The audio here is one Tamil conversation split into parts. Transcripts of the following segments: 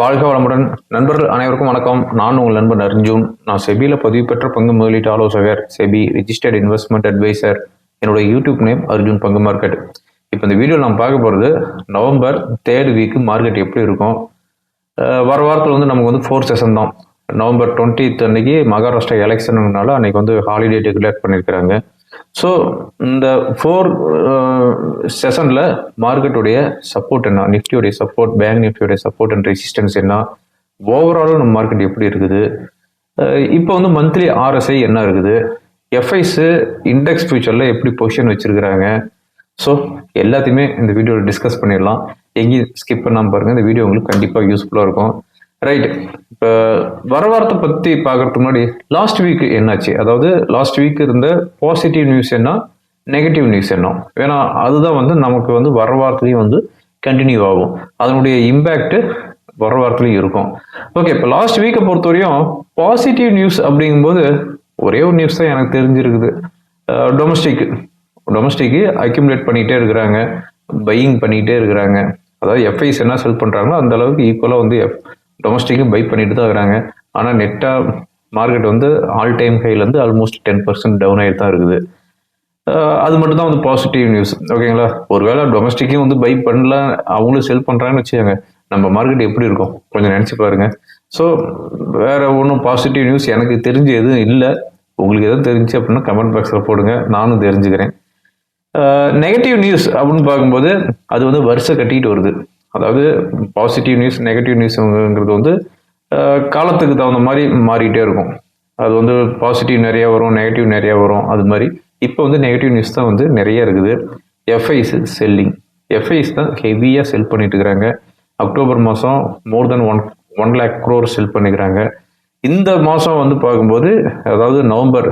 வாழ்க வளமுடன். நண்பர்கள் அனைவருக்கும் வணக்கம். நான் உங்கள் நண்பன் அர்ஜுன். நான் செபியில் பதிவு பெற்ற பங்கு முதலீட்டு ஆலோசகர் செபி ரிஜிஸ்டர்ட் இன்வெஸ்ட்மெண்ட் அட்வைசர் என்னுடைய யூடியூப் நேம் அர்ஜுன் பங்கு மார்க்கெட். இப்போ இந்த வீடியோ நான் பார்க்க போகிறது நவம்பர் தேர்ட் வீக்கு மார்க்கெட் எப்படி இருக்கும்? வர வாரத்தில் வந்து நமக்கு வந்து ஃபோர் செஷன் தான். நவம்பர் டுவெண்ட்டித் அன்னைக்கு மகாராஷ்டிரா எலெக்ஷனுங்கனால அன்னைக்கு வந்து ஹாலிடே டிக்ளேர் பண்ணியிருக்கிறாங்க. ஸோ இந்த ஃபோர் செஷனில் uh, மார்க்கெட்டுடைய சப்போர்ட் என்ன? நிஃப்டியோடைய சப்போர்ட் பேங்க் நிஃப்டியோடைய சப்போர்ட் அண்ட் ரெசிஸ்டன்ஸ் என்ன? ஓவராலும் நம்ம மார்க்கெட் எப்படி இருக்குது? இப்போ வந்து மந்த்லி ஆர்எஸ்ஐ என்ன இருக்குது? எஃப்ஐஸு இண்டெக்ஸ் ஃபியூச்சரில் எப்படி பொசிஷன் வச்சுருக்கிறாங்க? ஸோ எல்லாத்தையுமே இந்த வீடியோவில் டிஸ்கஸ் பண்ணிடலாம். எங்கேயும் ஸ்கிப் பண்ணாமல் பாருங்கள் இந்த வீடியோ உங்களுக்கு கண்டிப்பாக யூஸ்ஃபுல்லாக இருக்கும். ரைட் இப்போ வரவாரத்தை பற்றி பார்க்கறதுக்கு முன்னாடி லாஸ்ட் வீக் என்னாச்சு? அதாவது லாஸ்ட் வீக் இருந்த பாசிட்டிவ் நியூஸ் என்ன? நெகட்டிவ் நியூஸ் என்ன? ஏன்னா அதுதான் வந்து நமக்கு வந்து வர வாரத்துலேயும் வந்து கண்டினியூ ஆகும். அதனுடைய இம்பேக்ட் வர வாரத்துலையும் இருக்கும். ஓகே இப்போ லாஸ்ட் வீக்கை பொறுத்தவரையும் பாசிட்டிவ் நியூஸ் அப்படிங்கும்போது ஒரே ஒரு நியூஸ் தான் எனக்கு தெரிஞ்சிருக்குது. டொமஸ்டிக் டொமஸ்டிக்கு அக்யூமுலேட் பண்ணிகிட்டே இருக்கிறாங்க. பையிங் பண்ணிகிட்டே இருக்கிறாங்க. அதாவது எஃப்ஐஸ் என்ன செல் பண்ணுறாங்களோ அந்த அளவுக்கு ஈக்குவலாக வந்து எஃப் டொமஸ்டிக்கும் பை பண்ணிட்டு தான் இருக்கிறாங்க. ஆனால் நெட்டாக மார்க்கெட் வந்து ஆல் டைம் ஹைலேருந்து ஆல்மோஸ்ட் டென் பர்சன்ட் டவுன் ஆகிட்டு தான் இருக்குது. அது மட்டும் தான் வந்து பாசிட்டிவ் நியூஸ் ஓகேங்களா ஒருவேளை டொமஸ்டிக்கும் வந்து பை பண்ணல அவங்களும் செல் பண்ணுறாங்கன்னு வச்சுக்கோங்க. நம்ம மார்க்கெட் எப்படி இருக்கும்? கொஞ்சம் நினச்சி பாருங்க. ஸோ வேற ஒன்றும் பாசிட்டிவ் நியூஸ் எனக்கு தெரிஞ்சு எதுவும் இல்லை. உங்களுக்கு எதுவும் தெரிஞ்சு அப்படின்னா கமெண்ட் பாக்ஸில் போடுங்க. நானும் தெரிஞ்சுக்கிறேன். நெகட்டிவ் நியூஸ் அப்படின்னு பார்க்கும்போது அது வந்து வருஷம் கட்டிக்கிட்டு வருது. அதாவது பாசிட்டிவ் நியூஸ் நெகட்டிவ் நியூஸ்ங்கிறது வந்து காலத்துக்கு தகுந்த மாதிரி மாறிட்டே இருக்கும். அது வந்து பாசிட்டிவ் நிறையா வரும் நெகட்டிவ் நிறையா வரும் அது மாதிரி. இப்போ வந்து நெகட்டிவ் நியூஸ் தான் வந்து நிறைய இருக்குது. எஃப்ஐஸ் செல்லிங் எஃப்ஐஸ் தான் ஹெவியாக செல் பண்ணிட்டு இருக்கிறாங்க. அக்டோபர் மாதம் more than one one lakh crore sell பண்ணிக்கிறாங்க. இந்த மாதம் வந்து பார்க்கும்போது அதாவது நவம்பர்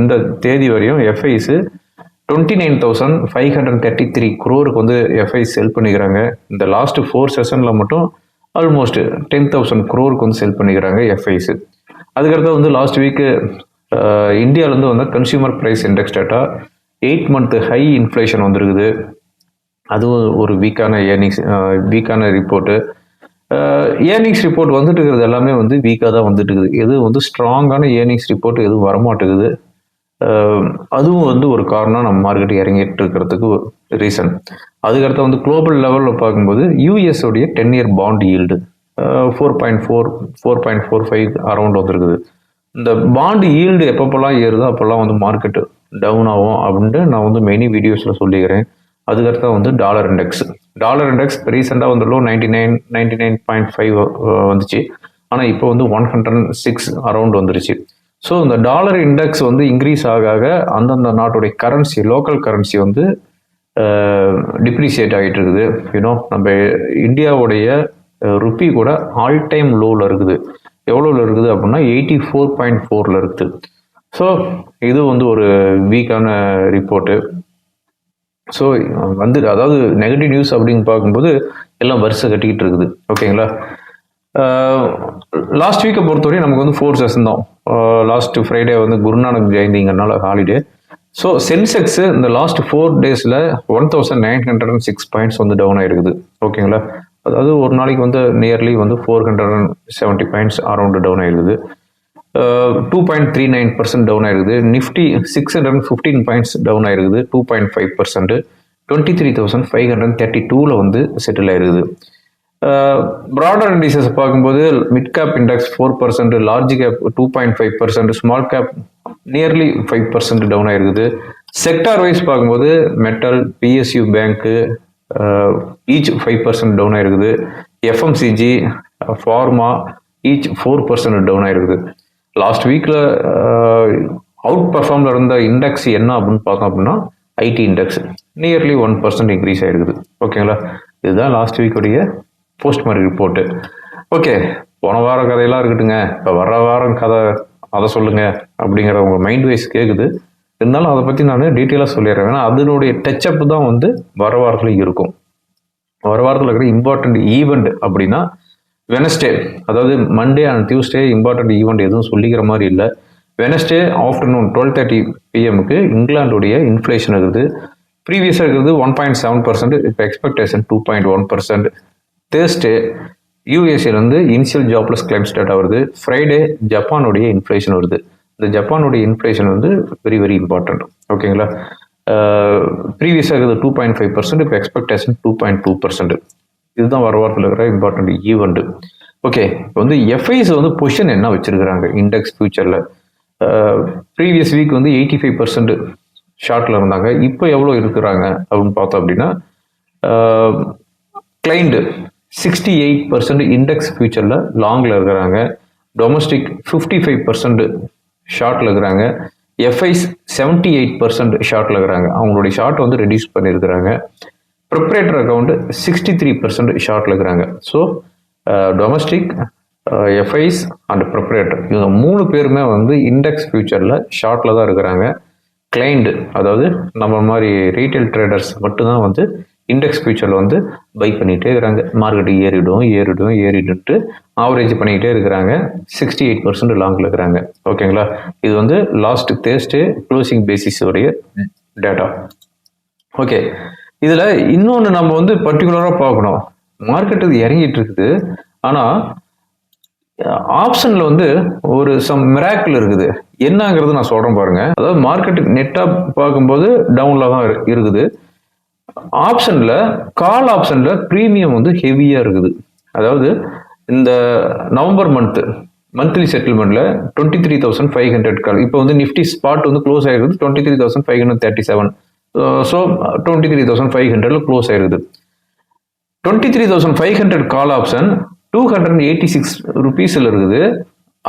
இந்த தேதி வரையும் FIIs twenty nine thousand five hundred thirty three குரோருக்கு வந்து எஃப்ஐ செல் பண்ணிக்கிறாங்க. இந்த லாஸ்ட் ஃபோர் செஷனில் மட்டும் ஆல்மோஸ்ட் டென் தௌசண்ட் க்ரோருக்கு வந்து செல் பண்ணிக்கிறாங்க எஃப்ஐஸு அதுக்கடுத்து வந்து லாஸ்ட் வீக்கு இந்தியாவிலேருந்து வந்து consumer price index data eight month high inflation வந்திருக்குது. அதுவும் ஒரு வீக்கான ஏர்னிங்ஸ் வீக்கான ரிப்போர்ட்டு ஏர்னிங்ஸ் ரிப்போர்ட் வந்துட்டு இருக்கிறது எல்லாமே வந்து வீக்காக தான் வந்துட்டு இருக்குது. எதுவும் வந்து ஸ்ட்ராங்கான ஏர்னிங்ஸ் ரிப்போர்ட் எதுவும் வரமாட்டேங்குது. அதுவும் வந்து ஒரு காரணம் நம்ம மார்க்கெட் இறங்கிட்டு இருக்கிறதுக்கு ரீசன் அதுக்கடுத்து வந்து குளோபல் லெவலில் பார்க்கும்போது US ten year bond yield four point four four point four five around வந்துருக்குது. இந்த பாண்டு ஈல்டு எப்பப்போல்லாம் ஏறுதோ அப்போல்லாம் வந்து மார்க்கெட்டு டவுன் ஆகும் அப்படின்ட்டு நான் வந்து மெனி வீடியோஸில் சொல்லிக்கிறேன். அதுக்கடுத்து வந்து டாலர் இண்டெக்ஸ் டாலர் இண்டெக்ஸ் ரீசெண்டாக வந்து low ninety nine ninety nine point five வந்துச்சு. ஆனால் இப்போ வந்து ஒன் ஹண்ட்ரட் சிக்ஸ் அரௌண்ட் வந்துருச்சு. ஸோ இந்த டாலர் இண்டெக்ஸ் வந்து இன்க்ரீஸ் ஆக ஆக அந்தந்த நாட்டுடைய கரன்சி லோக்கல் கரன்சி வந்து டிப்ரிசியேட் ஆகிட்டு இருக்குது யூனோ நம்ம இந்தியாவுடைய ருப்பி கூட ஆல் டைம் லோவில் இருக்குது. எவ்வளோவில் இருக்குது அப்படின்னா எயிட்டி ஃபோர் பாயிண்ட் ஃபோரில் இருக்குது ஸோ இது வந்து ஒரு வீக்கான ரிப்போர்ட்டு ஸோ வந்து அதாவது நெகட்டிவ் நியூஸ் அப்படின்னு பார்க்கும்போது எல்லாம் வரிசை கட்டிக்கிட்டு இருக்குது. ஓகேங்களா லாஸ்ட் வீக்கை பொறுத்தவரையும் நமக்கு வந்து ஃபோர் செஷன் தான். லாஸ்ட் ஃப்ரைடே வந்து குருநானக் ஜெயந்திங்கிறனால ஹாலிடே ஸோ சென்செக்ஸ் இந்த லாஸ்ட் ஃபோர் டேஸில் one thousand nine hundred and six points வந்து டவுன் ஆயிருக்குது. ஓகேங்களா அதாவது ஒரு நாளைக்கு வந்து நியர்லி வந்து four hundred and seventy points around down ஆயிருக்குது two point three nine percent down ஆயிருக்குது. Nifty six hundred and fifteen points down ஆயிருக்குது two point five percent twenty three thousand five hundred thirty டூவில் வந்து செட்டில் ஆயிருக்குது. ப்ராடர் இண்டிசஸ் பார்க்கும்போது mid cap index four percent large cap two point five percent small cap nearly five percent down ஆயிருக்குது. செக்டார் வைஸ் பார்க்கும்போது metal PSU bank each five percent down ஆயிருக்குது. FMCG pharma each four percent down ஆயிருக்குது. லாஸ்ட் வீக்கில் அவுட் பர்ஃபார்மில் இருந்த இண்டெக்ஸ் என்ன அப்படின்னு பார்த்தோம் அப்படின்னா IT index nearly one percent increase ஆயிருக்குது. ஓகேங்களா இதுதான் லாஸ்ட் வீக்குடைய போஸ்ட் மாதிரி ரிப்போர்ட்டு ஓகே போன வாரம் கதையெல்லாம் இருக்கட்டுங்க. இப்போ வர வாரம் கதை அதை சொல்லுங்க அப்படிங்கிற உங்கள் மைண்ட் வைஸ் கேட்குது இருந்தாலும் அதை பற்றி நான் டீட்டெயிலாக சொல்லிடுறேன். ஏன்னா அதனுடைய டச்சப் தான் வந்து வர வாரத்தில் இருக்கும். வர வாரத்தில் இருக்கிற இம்பார்ட்டண்ட் ஈவெண்ட் அப்படின்னா வெனஸ்டே அதாவது Monday and Tuesday important event எதுவும் சொல்லிக்கிற மாதிரி இல்லை. வெனஸ்டே ஆஃப்டர்நூன் டுவெல் தேர்ட்டி பிஎம்க்கு இங்கிலாந்துடைய இன்ஃப்ளேஷன் இருக்குது ப்ரீவியஸாக இருக்கிறது ஒன் பாயிண்ட் செவன் பர்சன்ட் இப்போ expectation two point one percent Thursday யூஎஸ்ஏலேருந்து initial jobless claims data வருது ஃப்ரைடே ஜப்பானுடைய இன்ஃப்ளேஷன் வருது. இந்த ஜப்பானுடைய இன்ஃப்ளேஷன் வந்து வெரி வெரி இம்பார்ட்டன்ட் ஓகேங்களா ப்ரீவியஸாக இது டூ பாயிண்ட் ஃபைவ் பர்சன்ட் இப்போ expectation two point two percent இதுதான் வர வாரத்தில் இருக்கிற இம்பார்ட்டன்ட் ஈவெண்ட் ஓகே இப்போ வந்து எஃப்ஐஸ் வந்து பொசிஷன் என்ன வச்சுருக்கிறாங்க? இண்டெக்ஸ் ஃபியூச்சரில் ப்ரீவியஸ் வீக் வந்து எயிட்டி ஃபைவ் பர்சன்ட் ஷார்ட்டில் இருந்தாங்க. இப்போ எவ்வளோ இருக்கிறாங்க? அப்படின்னு பார்த்தோம் அப்படின்னா client sixty eight percent index ஃபியூச்சரில் லாங்கில் இருக்கிறாங்க. டொமஸ்டிக் ஃபிஃப்டி ஃபைவ் பர்சன்ட் ஷார்ட்டில் இருக்கிறாங்க. எஃப்ஐஸ் செவன்ட்டி எயிட் பர்சன்ட் ஷார்ட்டில் இருக்கிறாங்க. அவங்களுடைய ஷார்ட் வந்து ரெடியூஸ் பண்ணியிருக்கிறாங்க. Proprietor account sixty three percent ஷார்ட்டில் இருக்கிறாங்க so domestic FIIs and proprietor இவங்க மூணு பேருமே வந்து இண்டெக்ஸ் ஃபியூச்சரில் ஷார்ட்டில் தான் இருக்கிறாங்க. கிளைண்ட் அதாவது நம்ம மாதிரி ரீட்டைல் ட்ரேடர்ஸ் மட்டும்தான் வந்து இண்டெக்ஸ் ஃபியூச்சரில் வந்து பை பண்ணிகிட்டே இருக்கிறாங்க. மார்க்கெட் ஏறிடும் ஏறிடும் ஏறிடுன்ட்டு ஆவரேஜ் பண்ணிக்கிட்டே இருக்கிறாங்க. சிக்ஸ்டி எயிட் பர்சன்ட் லாங்கில் இருக்கிறாங்க. ஓகேங்களா இது வந்து லாஸ்ட் தேர்ஸ்டே க்ளோசிங் பேசிஸ் உடைய டேட்டா ஓகே இதில் இன்னொன்று நம்ம வந்து பர்டிகுலராக பார்க்கணும். மார்க்கெட் இது இறங்கிட்டு இருக்குது. ஆனால் ஆப்ஷனில் வந்து ஒரு சம் மிராக்கிள் இருக்குது. என்னங்கிறது நான் சொல்கிறேன் பாருங்கள் அதாவது மார்க்கெட்டுக்கு நெட்டாக பார்க்கும்போது டவுனில் தான் இரு- இருக்குது. ஆப்ஷனில் கால் ஆப்ஷனில் ப்ரீமியம் வந்து ஹெவியாக இருக்குது. அதாவது இந்த November month monthly செட்டில்மெண்ட்டில் twenty three thousand five hundred call இப்போ வந்து நிஃப்டி ஸ்பாட் வந்து க்ளோஸ் ஆகிருக்குது twenty three thousand five hundred thirty seven so twenty three thousand five ஹண்ட்ரட்ல க்ளோஸ் ஆயிருக்குது. Twenty three thousand five hundred call option two hundred eighty six ருபீஸில் இருக்குது.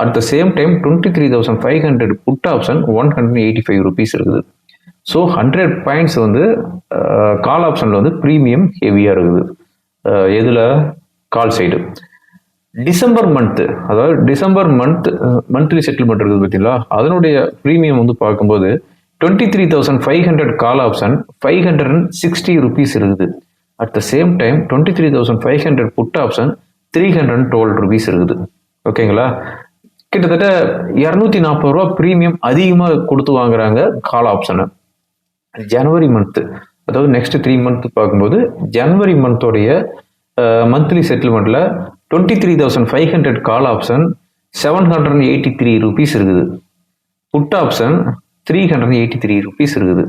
At the same time twenty three thousand five hundred put option one hundred eighty five rupees இருக்குது. ஸோ ஹண்ட்ரட் பாயிண்ட்ஸ் வந்து uh, கால் ஆப்ஷனில் வந்து ப்ரீமியம் ஹெவியாக இருக்குது. எதில்? கால் சைடு டிசம்பர் மந்த்து அதாவது டிசம்பர் மந்த் மந்த்லி செட்டில்மெண்ட் இருக்குது பார்த்தீங்களா? அதனுடைய ப்ரீமியம் வந்து பார்க்கும்போது twenty three thousand five hundred call option five hundred and sixty rupees இருக்குது. At the same time twenty three thousand five hundred put option three hundred and twelve rupees இருக்குது ஓகேங்களா கிட்டத்தட்ட இரநூத்தி நாற்பது ரூபா ப்ரீமியம் அதிகமாக கொடுத்து வாங்குறாங்க கால் ஆப்ஷனை ஜனவரி மந்த்து அதாவது நெக்ஸ்ட் த்ரீ மந்த் பார்க்கும்போது ஜனவரி மந்தோடைய monthly செட்டில்மெண்ட்டில் twenty three thousand five hundred call option seven hundred eighty three rupees இருக்குது. Put option three hundred eighty three rupees இருக்குது.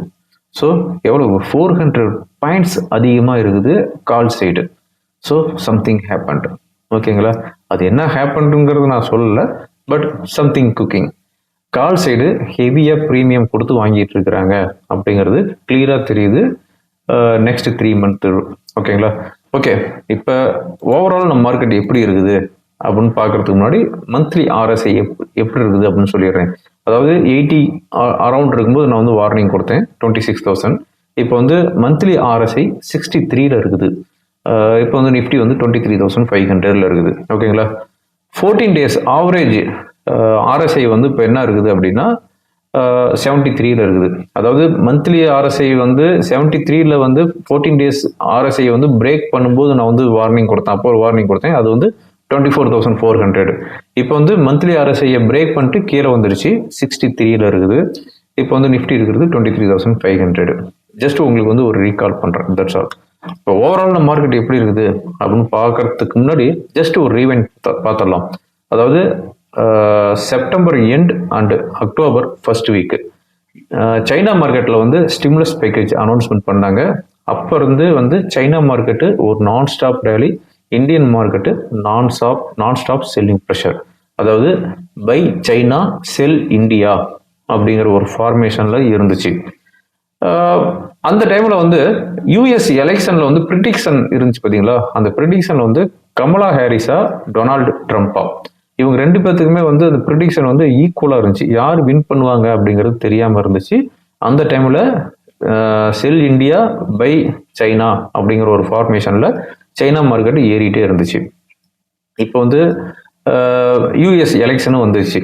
ஸோ எவ்வளோ ஃபோர் ஹண்ட்ரட் பாயிண்ட்ஸ் அதிகமாக இருக்குது call side so something happened ஓகேங்களா அது என்ன ஹேப்பன்ட்டுங்கிறது நான் சொல்லலை but something cooking call side ஹெவியாக ப்ரீமியம் கொடுத்து வாங்கிட்டு இருக்கிறாங்க அப்படிங்கிறது கிளியராக தெரியுது. நெக்ஸ்ட் த்ரீ மந்த் ஓகேங்களா ஓகே இப்போ ஓவரால் நம்ம மார்க்கெட் எப்படி இருக்குது அப்படின்னு பார்க்கறதுக்கு முன்னாடி மந்த்லி ஆர்எஸ்ஐ எப் எப்படி இருக்குது அப்படின்னு சொல்லிடுறேன். அதாவது எயிட்டி அரவுண்ட் இருக்கும்போது நான் வந்து வார்னிங் கொடுத்தேன் டுவெண்ட்டி சிக்ஸ் தௌசண்ட் இப்போ வந்து மந்த்லி ஆர்எஸ்ஐ சிக்ஸ்டி த்ரீல இருக்குது. இப்போ வந்து நிஃப்டி வந்து டுவெண்ட்டி த்ரீ தௌசண்ட் ஃபைவ் ஹண்ட்ரட்ல இருக்குது. ஓகேங்களா ஃபோர்டீன் டேஸ் ஆவரேஜ் ஆர்எஸ்ஐ வந்து இப்போ என்ன இருக்குது அப்படின்னா செவன்ட்டி த்ரீல இருக்குது. அதாவது மந்த்லி ஆர்எஸ்ஐ வந்து செவன்ட்டி த்ரீல வந்து ஃபோர்டீன் டேஸ் ஆர்எஸ்ஐ வந்து பிரேக் பண்ணும்போது நான் வந்து வார்னிங் கொடுத்தேன். அப்போ ஒரு வார்னிங் கொடுத்தேன். அது வந்து twenty four thousand four hundred இப்போ வந்து மந்த்லி ஆர்எஸ்ஐயை பிரேக் பண்ணிட்டு கீழே வந்துருச்சு. சிக்ஸ்டி த்ரீல இருக்குது. இப்போ வந்து நிஃப்டி இருக்கிறது twenty three thousand five hundred just உங்களுக்கு வந்து ஒரு ரீகால் பண்ணுறேன் தட்ஸ் ஆல் இப்போ ஓவரால் நம்ம மார்க்கெட் எப்படி இருக்குது? அப்படின்னு பார்க்கறதுக்கு முன்னாடி ஜஸ்ட் ஒரு ரீவெண்ட் பார்த்துடலாம். அதாவது September end and October first week China மார்க்கெட்டில் வந்து ஸ்டிம்லஸ் பேக்கேஜ் அனௌன்ஸ்மெண்ட் பண்ணாங்க. அப்போ இருந்து வந்து சைனா மார்க்கெட்டு ஒரு non stop rally Indian market non stop non stop selling pressure அதாவது பை சைனா செல் இந்தியா அப்படிங்கிற ஒரு ஃபார்மேஷனில் இருந்துச்சு. அந்த டைமில் வந்து யூஎஸ் எலெக்ஷனில் வந்து ப்ரிடிக்ஷன் இருந்துச்சு பார்த்தீங்களா அந்த ப்ரிடிக்ஷன் வந்து கமலா ஹாரிஸா டொனால்டு ட்ரம்ப்பா. இவங்க ரெண்டு பேர்த்துக்குமே வந்து அந்த ப்ரிடிக்ஷன் வந்து ஈக்குவலாக இருந்துச்சு. யார் வின் பண்ணுவாங்க அப்படிங்கிறது தெரியாமல் இருந்துச்சு. அந்த டைமில் செல் இந்தியா பை சைனா அப்படிங்கிற ஒரு ஃபார்மேஷனில் சைனா மார்க்கெட் ஏறிட்டே இருந்துச்சு. இப்போ வந்து யூஎஸ் எலெக்ஷனும் வந்துச்சு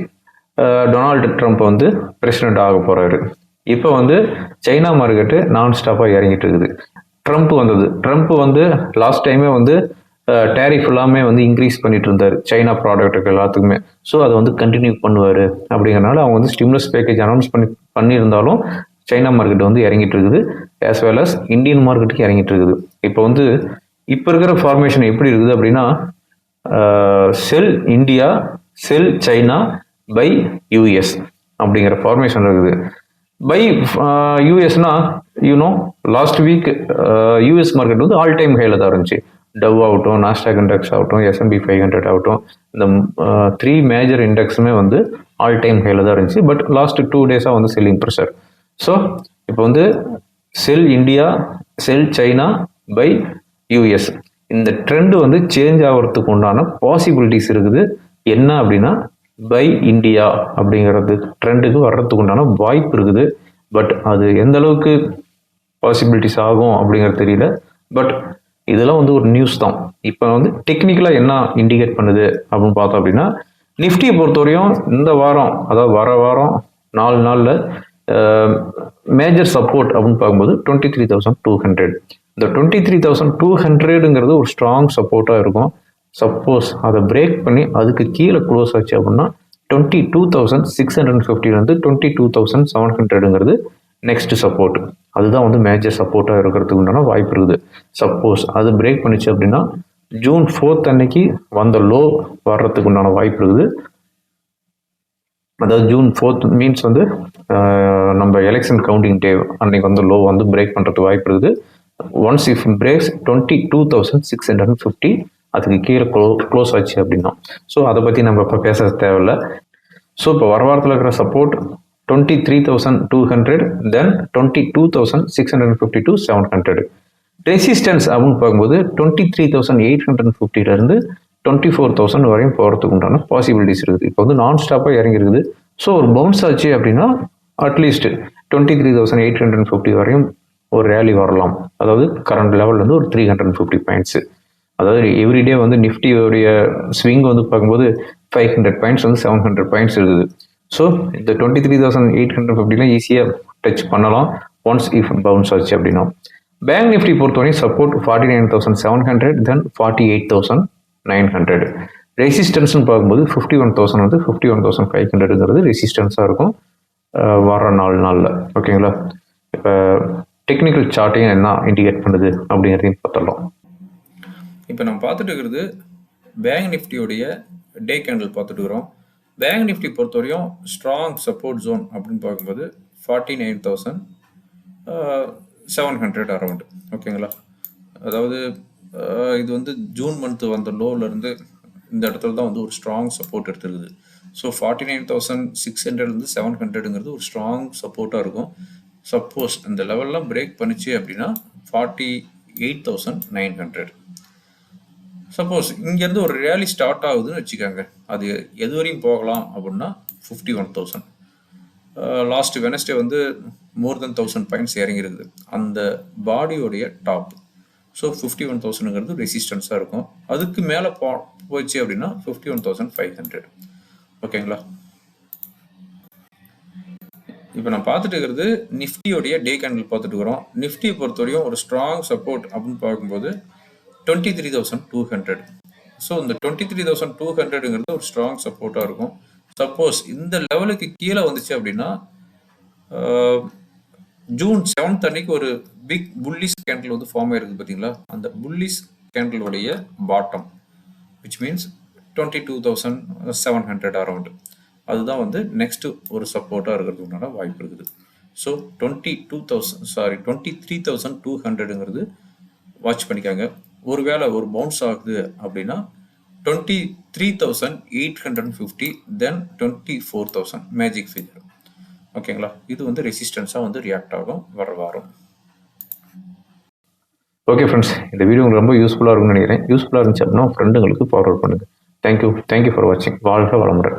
டொனால்டு ட்ரம்ப் வந்து பிரசிடென்ட் ஆக போகிறாரு இப்போ வந்து சைனா மார்க்கெட்டு நான் ஸ்டாப்பாக இறங்கிட்டு இருக்குது. ட்ரம்ப் வந்தது. ட்ரம்ப் வந்து லாஸ்ட் டைமே வந்து டேரிஃப் எல்லாமே வந்து இன்க்ரீஸ் பண்ணிட்டு இருந்தார் சைனா ப்ராடக்ட்டுக்கு எல்லாத்துக்குமே. ஸோ அதை வந்து கண்டினியூ பண்ணுவார் அப்படிங்கிறனால அவங்க வந்து ஸ்டிம்லஸ் பேக்கேஜ் அனௌன்ஸ் பண்ணி பண்ணியிருந்தாலும் சைனா மார்க்கெட் வந்து இறங்கிட்டு இருக்குது ஆஸ் வெல் அஸ் இந்தியன் மார்க்கெட்டுக்கு இறங்கிட்டு இருக்குது இப்போ வந்து இப்போ இருக்கிற ஃபார்மேஷன் எப்படி இருக்குது அப்படின்னா sell India sell China buy US அப்படிங்கிற ஃபார்மேஷன் இருக்குது. Buy யூஎஸ்னா you know last week US market வந்து ஆல் டைம் ஹைல தான் இருந்துச்சு. டவ் ஆகட்டும் நாஸ்டாக் இண்டெக்ஸ் ஆகட்டும் எஸ்என்பி ஃபைவ் ஹண்ட்ரட் ஆகட்டும் இந்த த்ரீ மேஜர் இண்டெக்ஸுமே வந்து ஆல் டைம் ஹைல தான் இருந்துச்சு. பட் லாஸ்ட் டூ டேஸாக வந்து செல்லிங் ப்ரெஷர் ஸோ இப்போ வந்து sell India sell China buy US இந்த ட்ரெண்ட் வந்து சேஞ்ச் ஆகிறதுக்கு உண்டான பாசிபிலிட்டிஸ் இருக்குது. என்ன அப்படின்னா பை இந்தியா அப்படிங்கிறது ட்ரெண்டுக்கு வர்றதுக்கு உண்டான வாய்ப்பு இருக்குது. பட் அது எந்த அளவுக்கு பாசிபிலிட்டிஸ் ஆகும் அப்படிங்கிறது தெரியல. பட் இதெல்லாம் வந்து ஒரு நியூஸ் தான். இப்போ வந்து டெக்னிக்கலாக என்ன இண்டிகேட் பண்ணுது அப்படின்னு பார்த்தோம் அப்படின்னா நிஃப்டியை பொறுத்தவரையும் இந்த வாரம் அதாவது வர வாரம் நாலு நாளில் மேஜர் சப்போர்ட் அப்படின்னு பார்க்கும்போது twenty three thousand two hundred இந்த டுவெண்ட்டி த்ரீ தௌசண்ட் டூ ஹண்ட்ரடுங்கிறது ஒரு ஸ்ட்ராங் சப்போர்ட்டாக இருக்கும். சப்போஸ் அதை பிரேக் பண்ணி அதுக்கு கீழே க்ளோஸ் ஆச்சு அப்படின்னா twenty two thousand six hundred ஃபிஃப்டிலேருந்து twenty two thousand seven ஹண்ட்ரடுங்கிறது நெக்ஸ்ட் சப்போர்ட் அதுதான் வந்து மேஜர் சப்போர்ட்டாக இருக்கிறதுக்கு உண்டான வாய்ப்பு இருக்குது. சப்போஸ் அது பிரேக் பண்ணிச்சு அப்படின்னா ஜூன் ஃபோர்த் அன்னைக்கு வந்த லோ வர்றதுக்கு உண்டான வாய்ப்பு இருக்குது. அதாவது ஜூன் ஃபோர்த் மீன்ஸ் வந்து நம்ம எலெக்ஷன் கவுண்டிங் டே அன்னைக்கு வந்து லோ வந்து பிரேக் பண்ணுறதுக்கு வாய்ப்பு இருக்குது. Once if breaks twenty two thousand six hundred fifty அதுக்கு கீழே க்ளோ க்ளோஸ் ஆச்சு அப்படின்னா. ஸோ அதை பற்றி நம்ம இப்போ பேச தேவையில்ல. ஸோ இப்போ வர வாரத்தில் இருக்கிற support twenty three thousand two hundred then twenty two thousand six hundred fifty two seven hundred resistance அப்படின்னு பார்க்கும்போது twenty three thousand eight hundred ஃபிஃப்டிலேருந்து twenty four thousand வரையும் போகிறதுக்கு உண்டான பாசிபிலிட்டிஸ் இருக்குது. இப்போ வந்து நான் ஸ்டாப்பாக இறங்கிருக்குது. ஸோ ஒரு பவுன்ஸ் ஆச்சு அப்படின்னா at least twenty three thousand eight hundred fifty வரையும் ஒரு ரேலி வரலாம். அதாவது கரண்ட் லெவல் வந்து ஒரு த்ரீ ஹண்ட்ரட் ஃபிஃப்டி பாயிண்ட்ஸு அதாவது எவ்ரிடே வந்து நிஃப்டியோடைய ஸ்விங் வந்து பார்க்கும்போது ஃபைவ் ஹண்ட்ரட் பாயிண்ட்ஸ் வந்து செவன் ஹண்ட்ரட் பாயிண்ட்ஸ் இருக்குது. ஸோ இந்த twenty three thousand eight hundred ஃபிஃப்டிலாம் ஈஸியாக டச் பண்ணலாம். ஒன்ஸ் இஃப் பவுன்ஸ் ஆச்சு அப்படின்னா. பேங்க் நிஃப்டி பொறுத்தவரை support forty nine thousand seven hundred then forty eight thousand nine hundred ரெசிஸ்டன்ஸ்னு பார்க்கும்போது ஃபிஃப்டி ஒன் தௌசண்ட் வந்து ஃபிஃப்டி ஒன் தௌசண்ட் ஃபைவ் ஹண்ட்ரடுங்கிறது ரெசிஸ்டன்ஸாக இருக்கும். வர நாலு நாளில். ஓகேங்களா இப்போ டெக்னிக்கல் சார்ட்டையும் என்ன இண்டிகேட் பண்ணுது அப்படிங்கிறதையும் பார்த்துடலாம். இப்போ நம்ம பார்த்துட்டு இருக்கிறது பேங்க் நிஃப்டியோடைய டே கேண்டில் பார்த்துட்டு இருக்கிறோம். பேங்க் நிஃப்டி பொறுத்தவரையும் ஸ்ட்ராங் சப்போர்ட் ஜோன் அப்படின்னு பார்க்கும்போது forty nine thousand seven hundred around ஓகேங்களா? அதாவது இது வந்து ஜூன் மந்த் வந்த லோவிலேருந்து இந்த இடத்துல தான் வந்து ஒரு strong support எடுத்துருக்குது. So forty nine thousand six ஹண்ட்ரட்லேருந்து செவன் ஹண்ட்ரடுங்கிறது ஒரு ஸ்ட்ராங் சப்போர்ட்டாக இருக்கும். சப்போஸ் அந்த லெவல்லாம் பிரேக் பண்ணிச்சு அப்படின்னா forty eight thousand nine hundred suppose இங்கேருந்து ஒரு ரேலி ஸ்டார்ட் ஆகுதுன்னு வச்சுக்கோங்க. அது எது வரையும் போகலாம் அப்படின்னா fifty one thousand last Wednesday வந்து மோர் தென் தௌசண்ட் பாயிண்ட்ஸ் இறங்கிருது. அந்த பாடியோடைய டாப் ஸோ ஃபிஃப்டி ஒன் தௌசண்ட்ங்கிறது ரெசிஸ்டன்ஸாக இருக்கும். அதுக்கு மேலே போ போச்சு அப்படின்னா fifty one thousand five hundred ஓகேங்களா இப்போ நான் பார்த்துட்டு இருக்கிறது நிஃப்டியோடைய டே கேண்டில் பார்த்துட்டு இருக்கிறோம். நிஃப்டியை பொறுத்தவரையும் ஒரு ஸ்ட்ராங் சப்போர்ட் அப்படின்னு பார்க்கும்போது twenty three thousand two hundred so இந்த டுவெண்ட்டி த்ரீ தௌசண்ட் டூ ஹண்ட்ரடுங்கிறது ஒரு ஸ்ட்ராங் சப்போர்ட்டாக இருக்கும். சப்போஸ் இந்த லெவலுக்கு கீழே வந்துச்சு அப்படின்னா ஜூன் செவன்த் அன்னைக்கு ஒரு பிக் புல்லிஸ் கேண்டில் வந்து ஃபார்ம் ஆயிருக்கு பார்த்தீங்களா அந்த bullish கேண்டிலுடைய bottom which means twenty two thousand seven hundred around அதுதான் வந்து நெக்ஸ்ட்டு ஒரு சப்போர்ட்டாக இருக்கிறதுக்குண்டான வாய்ப்பு இருக்குது. So twenty two thousand sorry twenty three thousand two ஹண்ட்ரடுங்கிறது watch பண்ணிக்காங்க. ஒருவேளை ஒரு பவுன்ஸ் ஆகுது அப்படின்னா twenty three thousand eight hundred fifty then twenty four thousand magic figure ஓகேங்களா இது வந்து ரெசிஸ்டன்ஸாக வந்து ரியாக்ட் ஆகும் வர வாரம். ஓகே ஃப்ரெண்ட்ஸ் இந்த வீடியோ உங்களுக்கு ரொம்ப யூஸ்ஃபுல்லாக இருக்கும்னு நினைக்கிறேன். யூஸ்ஃபுல்லாக இருந்துச்சு அப்படின்னா ஃப்ரெண்டுங்களுக்கு ஃபார்வர்ட் பண்ணுங்கள் thank you thank you for வாட்சிங் வாழ்க வளமுறை